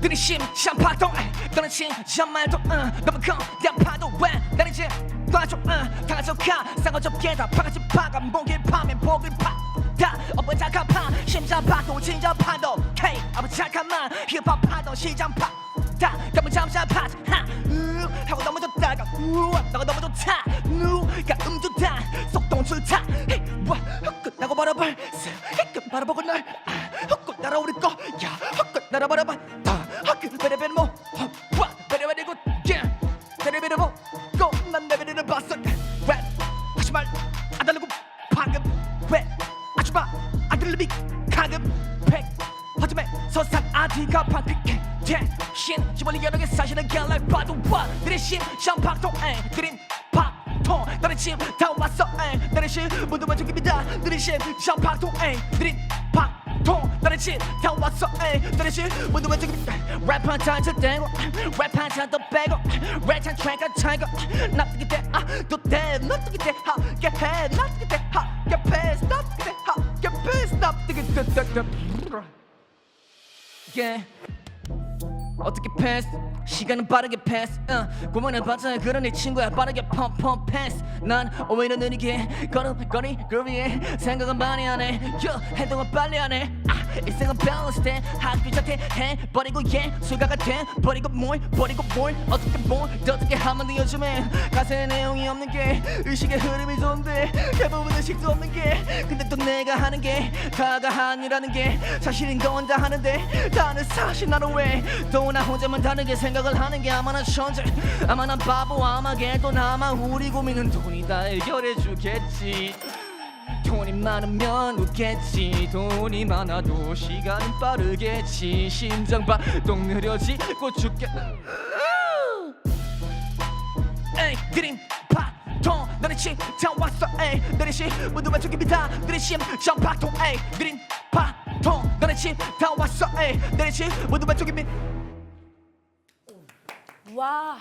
들이 심장 파도 에이, 너는 진짜 말도 응, 너무 커야 파도 왜? 나는 이제 놔줘 응, 다 가져 가. 싸가지 없게 다. 파가지 파가 목일 파면 복을 파다 어버 잠깐만 심장 파도 진짜 파도. K 어버 잠깐만 힙합 파도 시장 파다 너무 잠자 파도 하 으, 하고 넘어졌다가 우 너가 너무 좋다. 누가 음주다. 속동 출타. 헤이 와 끝나고 바라볼 끝 바라보고 날. 헛끝 날아오를 거야 헛끝 날아바라봐 말안 달라고 방금 왜 아줌마 아들님이 가금 백 허즘에 서산 아디가 방크게 대신 집어리 여러 개 사실은 갈날 봐도 와 너의 심장 박동에 그린 박통 너의 짐다 왔어 에 너의 심 모두 만족입니다 너의 심장 박동에 그린 박통 너의 짐다 왔어 에 너의 심 모두 만족입니다 랩한 잔저 떼고 랩한 잔더 빼고 랩한 트랙한 차이고 납득이 돼 아또돼. 납득이 돼 하게 해. 납득이 돼 하게 패스 납득이 돼 하게 패스 납득이 돼돼돼 yeah. 어떻게 패스? 시간은 빠르게 패스. uh. 고만해봤자 그런 네 친구야. 빠르게 펌펌 패스. 난 오히려 느리게 걸음걸이 그 위에 생각은 많이 하네 yo, 행동은 빨리 하네 아, 일생은 밸런스 돼. 학교 자퇴해 버리고 yeah 수가가 돼 버리고 뭘 버리고 뭘. 어떻게 뭘 어떻게 하면 돼 요즘에 가사에 내용이 없는 게 의식의 흐름이 좋은데 대부분 의식도 없는 게. 근데 또 내가 하는 게 다가 아니라는 게 사실인 건 다 하는데 다는 사실 나는 왜또 나 혼자만 다르게 생각을 하는 게 아마 난 천재 아마 난 바보 아마 걔도 아마 우리 고민은 돈이 다 해결해 주겠지 돈이 많으면 웃겠지. 돈이 많아도 시간은 빠르겠지. 심장 발동 느려지고 죽겠 에이 드림 파통. 너네 심장 왔어. 에이 너네 심 모두 만족입니다. 너네 심장 파통 에이 드림 파통. 너네 심장 왔어. 에이 너네 심 모두 만족입니다. 와